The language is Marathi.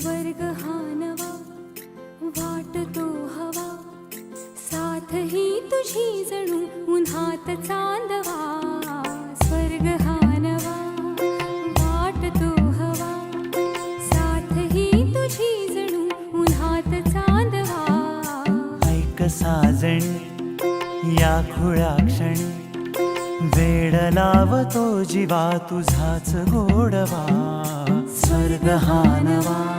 स्वर्ग हा नवा वाटतो हवा. साथ ही तुझी जणू उन्हात चांदवा. स्वर्ग हा नवा वाटतो हवा. साथ ही तुझी जणू उन्हात चांदवा. ऐक साजणी या खुळ्या क्षणी. वेळ लावतो जीवा तुझाच गोडवा. स्वर्ग हानवा.